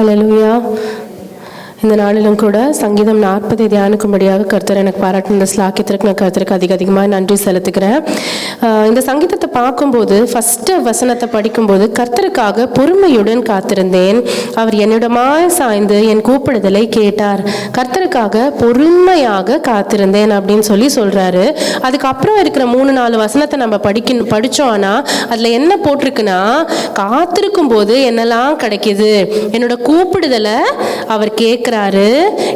ഹലലുയ இந்த நாளிலும் கூட சங்கீதம் நாற்பதை தியானிக்கும்படியாக கருத்தர் எனக்கு பாராட்டின இந்த ஸ்லாக்கியத்திற்கு நான் கருத்தருக்கு அதிக அதிகமாக நன்றி செலுத்துக்கிறேன் இந்த சங்கீதத்தை பார்க்கும்போது ஃபஸ்ட்டு வசனத்தை படிக்கும்போது கர்த்தருக்காக பொறுமையுடன் காத்திருந்தேன். அவர் என்னிடமாய் சாய்ந்து என் கூப்பிடுதலை கேட்டார். கர்த்தருக்காக பொறுமையாக காத்திருந்தேன் அப்படின்னு சொல்லி சொல்கிறாரு அதுக்கப்புறம் இருக்கிற மூணு நாலு வசனத்தை நம்ம படிக்க படிச்சோம்னா அதில் என்ன போட்டிருக்குன்னா காத்திருக்கும் போது என்னெல்லாம் கிடைக்கிது? என்னோட கூப்பிடுதலை அவர் கேட்க இருக்கிறாரு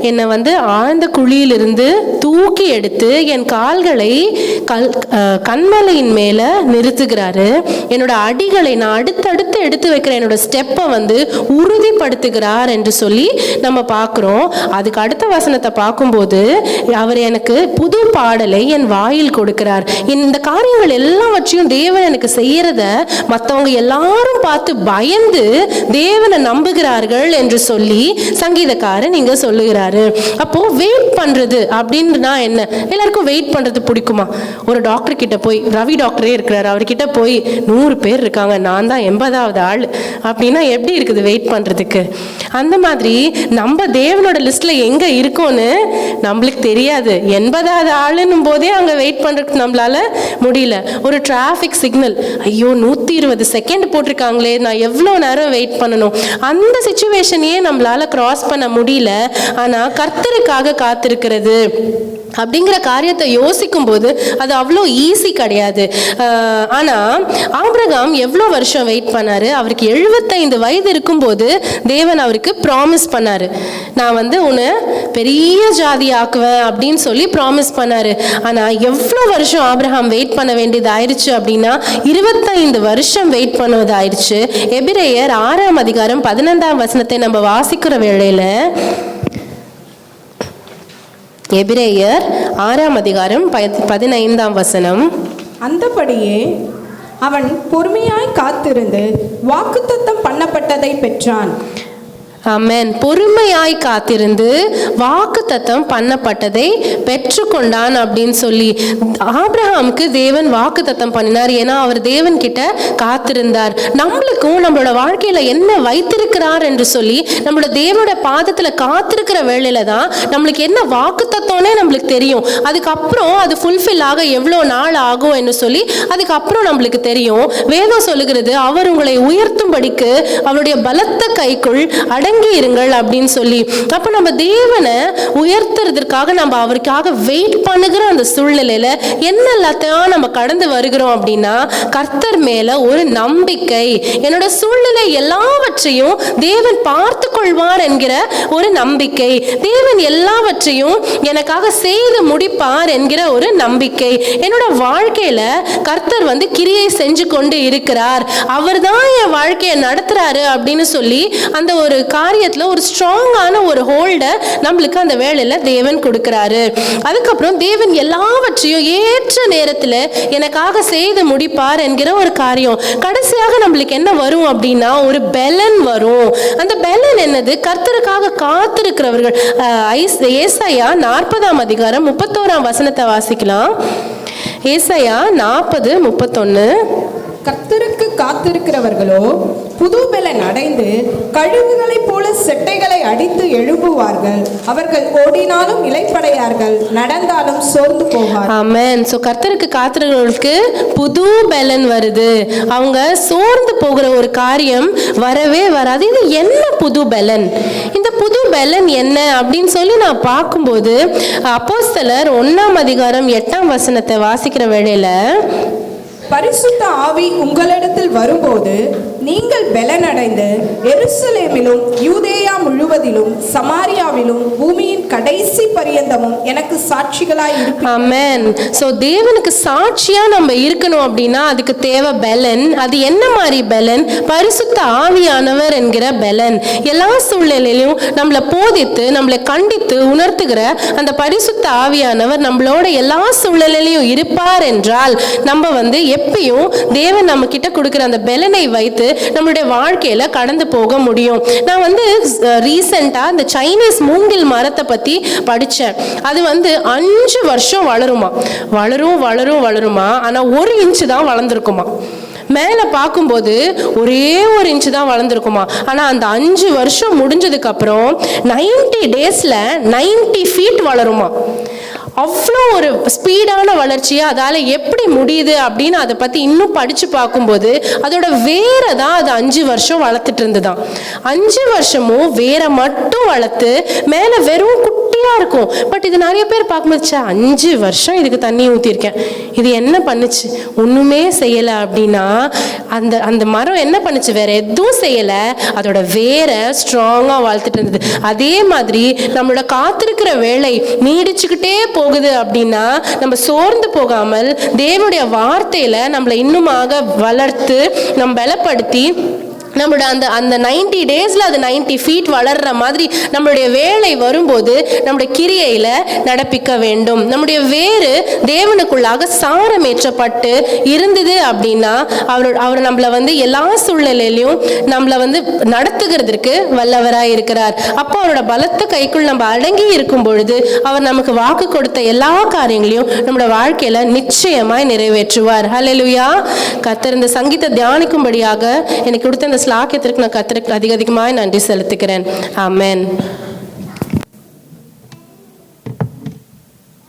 என்னை வந்து ஆழ்ந்த குழியிலிருந்து தூக்கி எடுத்து என் கால்களை கல் கண்மலையின் மேலே நிறுத்துகிறாரு. என்னோட அடிகளை நான் அடுத்தடுத்து எடுத்து வைக்கிற என்னோட ஸ்டெப்பை வந்து உறுதிப்படுத்துகிறார் என்று சொல்லி நம்ம பார்க்குறோம். அதுக்கு அடுத்த வசனத்தை பார்க்கும்போது அவர் எனக்கு புது பாடலை என் வாயில் கொடுக்கிறார். இந்த காரியங்கள் எல்லாவற்றையும் தேவன் எனக்கு செய்யறத மற்றவங்க எல்லாரும் பார்த்து பயந்து தேவனை நம்புகிறார்கள் என்று சொல்லி சங்கீதக்காரன் இங்க சொல்லுகிறாரு. அப்போ வெயிட் பண்றது அப்படின்னா என்ன? எல்லாருக்கும் வெயிட் பண்றது பிடிக்குமா? ஒரு டாக்டர் கிட்ட போய் ரவி டாக்டரே இருக்கிறாரு. அவர்கிட்ட போய் நூறு பேர் இருக்காங்க. நான் தான் எண்பதாவது ஆள். அப்படின்னா எப்படி இருக்குது வெயிட் பண்றதுக்கு? அந்த மாதிரி நம்ம தேவனோட லிஸ்ட்ல எங்க இருக்கோன்னு நம்மளுக்கு தெரியாது. எண்பதாவது ஆளுன்னும் போதே அங்க வெயிட் பண்றதுக்கு நம்மளால முடியல. ஒரு டிராஃபிக் சிக்னல் ஐயோ நூத்தி இருபது செகண்ட் போட்டிருக்காங்களே. நான் எவ்வளோ நேரம் வெயிட் பண்ணணும்? அந்த சுச்சுவேஷனையே நம்மளால கிராஸ் பண்ண முடியும் தெரியல. ஆனால் கர்த்தருக்காக காத்திருக்கிறது அப்படிங்கிற காரியத்தை யோசிக்கும் போது அது அவ்வளோ ஈஸி கிடையாது. ஆனால் ஆபிரகாம் எவ்வளோ வருஷம் வெயிட் பண்ணாரு? அவருக்கு எழுபத்தைந்து வயது இருக்கும்போது தேவன் அவருக்கு ப்ராமிஸ் பண்ணார். நான் வந்து உன்னை பெரிய ஜாதி ஆக்குவேன் அப்படின்னு சொல்லி ப்ராமிஸ் பண்ணாரு. ஆனால் எவ்வளோ வருஷம் ஆபிரகாம் வெயிட் பண்ண வேண்டியது ஆயிடுச்சு அப்படின்னா இருபத்தைந்து வருஷம் வெயிட் பண்ணுவது ஆயிடுச்சு எபிரேயர் ஆறாம் அதிகாரம் பதினைந்தாம் வசனத்தை நம்ம வாசிக்கிற வேளையில் எபிரேயர் ஆறாம் அதிகாரம் பதினைந்தாம் வசனம். அந்தபடியே அவன் பொறுமையாய் காத்திருந்து வாக்குத்தத்தம் பண்ணப்பட்டதை பெற்றான். அமேன் பொறுமையாய் காத்திருந்து வாக்குத்தத்தம் பண்ணப்பட்டதை பெற்றுக்கொண்டான் அப்படின்னு சொல்லி. ஆப்ரஹாமுக்கு தேவன் வாக்குத்தத்தம் பண்ணினார். ஏன்னா அவர் தேவன் கிட்ட காத்திருந்தார். நம்மளுக்கும் நம்மளோட வாழ்க்கையில என்ன வைத்திருக்கிறார் என்று சொல்லி நம்மளோட தேவனோட பாதத்துல காத்திருக்கிற வேலையில தான் நம்மளுக்கு என்ன வாக்குத்தத்தம்னே நம்மளுக்கு தெரியும். அதுக்கப்புறம் அது ஃபுல்ஃபில் ஆக எவ்வளோ நாள் ஆகும் என்று சொல்லி அதுக்கப்புறம் நம்மளுக்கு தெரியும். வேதம் சொல்லுகிறது அவர் உங்களை உயர்த்தும்படிக்கு அவருடைய பலத்த கைக்குள் அடங்க இருங்கள் அப்படின்னு சொல்லி. அப்ப நம்ம தேவனை உயர்த்துறதுக்காக நம்ம அவருக்காக வெயிட் பண்ணுகிற அந்த சூழ்நிலையில என்ன எல்லாத்தையும் நம்ம கடந்து வருகிறோம் அப்படின்னா கர்த்தர் மேல ஒரு நம்பிக்கை. என்னோட சூழ்நிலை எல்லாவற்றையும் தேவன் பார்த்து கொள்வார் என்கிற ஒரு நம்பிக்கை. தேவன் எல்லாவற்றையும் எனக்காக செய்து முடிப்பார் என்கிற ஒரு நம்பிக்கை. என்னோட வாழ்க்கையில கர்த்தர் வந்து கிரியை செஞ்சு கொண்டு இருக்கிறார். அவர் தான் என் வாழ்க்கையை நடத்துறாரு அப்படின்னு சொல்லி அந்த ஒரு காரியத்தில் ஒரு ஸ்ட்ராங்கான ஒரு ஹோல்டை நம்மளுக்கு அந்த வேலையில் தேவன் கொடுக்குறாரு. அதுக்கப்புறம் தேவன் எல்லாவற்றையும் ஏற்ற நேரத்தில் எனக்காக செய்து முடிப்பார் என்கிற ஒரு காரியம். கடைசியாக நம்மளுக்கு என்ன வரும் அப்படின்னா ஒரு பெலன் வரும். அந்த பெலன் என்னது? கர்த்தருக்காக காத்திருக்கிறவர்கள் ஐஸ்- ஏசாயா நாற்பதாம் அதிகாரம் முப்பத்தோராம் வசனத்தை வாசிக்கலாம். ஏசாயா நாற்பது முப்பத்தொன்று கர்த்தருக்கு காத்திருக்கிறவர்களோ புதுபலன் அடைந்து கழுகுகளைப் போல செட்டைகளை அடித்து எழுப்புவார்கள் அவர்கள் ஓடினாலும் இலைப்படையார்கள் நடந்தாலும் சோர்ந்து போவார் ஆமென் ஸோ கர்த்தருக்கு காத்திருக்கிறவர்களுக்கு புது பலன் வருது. அவங்க சோர்ந்து போகிற ஒரு காரியம் வரவே வராது. இது என்ன புது பலன்? இந்த புது பலன் என்ன அப்படின்னு சொல்லி நான் பார்க்கும்போது அப்போஸ்தலர் ஒன்றாம் அதிகாரம் எட்டாம் வசனத்தை வாசிக்கிற வேளையில பரிசுத்த ஆவி உங்களிடத்தில் வரும்போது நீங்கள் பலனடைந்து எருசலேமிலும் யூதேயா முழுவதிலும் சமாரியாவிலும் பூமியின் கடைசி பரியந்தமும் எனக்கு சாட்சிகளாய் இருப்பீர்கள் சோ ஸோ தேவனுக்கு சாட்சியா நம்ம இருக்கணும் அப்படின்னா அதுக்கு தேவை பெலன். அது என்ன மாதிரி பெலன்? பரிசுத்த ஆவியானவர் என்கிற பெலன். எல்லா சூழ்நிலையிலும் நம்மளை போதித்து நம்மளை கண்டித்து உணர்த்துகிற அந்த பரிசுத்த ஆவியானவர் நம்மளோட எல்லா சூழ்நிலையிலும் இருப்பார் என்றால் நம்ம வந்து எப்பயும் தேவன் நம்ம கிட்ட கொடுக்குற அந்த பெலனை வைத்து நம்மளுடைய வாழ்க்கையில கடந்து போக முடியும். நான் வந்து ரீசெண்டாக இந்த சைனீஸ் மூங்கில் மரத்தை பத்தி படித்தேன் அது வந்து அஞ்சு வருஷம் வளருமா? வளரும் வளரும் வளருமா? ஆனா ஒரு இன்ச்சு தான் வளர்ந்துருக்குமா? மேலே பார்க்கும்போது ஒரே ஒரு இன்ச்சு தான் வளர்ந்துருக்குமா? ஆனால் அந்த அஞ்சு வருஷம் முடிஞ்சதுக்கப்புறம் நைன்டி டேஸில் நைன்டி ஃபீட் வளருமா? அவ்வளோ ஒரு ஸ்பீடான வளர்ச்சியை அதால் எப்படி முடியுது அப்படின்னு அதை பற்றி இன்னும் படித்து பார்க்கும்போது அதோட வேரை தான் அது அஞ்சு வருஷம் வளர்த்துட்டு இருந்துதான். அஞ்சு வருஷமும் வேரை மட்டும் வளர்த்து மேலே வெறும் குட்டியாக இருக்கும். பட் இது நிறைய பேர் பார்க்கும்போது அஞ்சு வருஷம் இதுக்கு தண்ணி ஊற்றிருக்கேன் இது என்ன பண்ணுச்சு? ஒன்றுமே செய்யலை அப்படின்னா அந்த அந்த மரம் என்ன பண்ணுச்சு? வேற எதுவும் செய்யலை. அதோட வேரை ஸ்ட்ராங்காக வாழ்த்துட்டு இருந்தது. அதே மாதிரி நம்மளோட காத்திருக்கிற வேலை நீடிச்சுக்கிட்டே போகுது அப்படின்னா நம்ம சோர்ந்து போகாமல் தேவனுடைய வார்த்தையில நம்மளை இன்னுமாக வளர்த்து நம்ம பலப்படுத்தி நம்மளோட அந்த அந்த நைன்டி டேஸில் அது நைன்டி ஃபீட் வளர்ற மாதிரி நம்மளுடைய வேலை வரும்போது நம்முடைய கிரியையில் நடப்பிக்க வேண்டும். நம்முடைய வேறு தேவனுக்குள்ளாக சாரமேற்றப்பட்டு இருந்தது அப்படின்னா அவர் அவர் நம்மளை வந்து எல்லா சூழ்நிலையிலையும் நம்மளை வந்து நடத்துகிறதுக்கு வல்லவராக இருக்கிறார். அப்போ அவரோட பலத்த கைக்குள் நம்ம அடங்கி இருக்கும் பொழுது அவர் நமக்கு வாக்கு கொடுத்த எல்லா காரியங்களையும் நம்மளோட வாழ்க்கையில் நிச்சயமாய் நிறைவேற்றுவார். ஹலெலுயா கத்திருந்த சங்கீத தியானிக்கும்படியாக எனக்கு கொடுத்த அந்த ஸ்லாக்கியத்திற்கு நான் கர்த்தருக்கு அதிக அதிகமாக நன்றி செலுத்துகிறேன். ஆமென்.